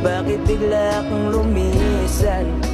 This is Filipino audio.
Bakit bigla akong lumisan?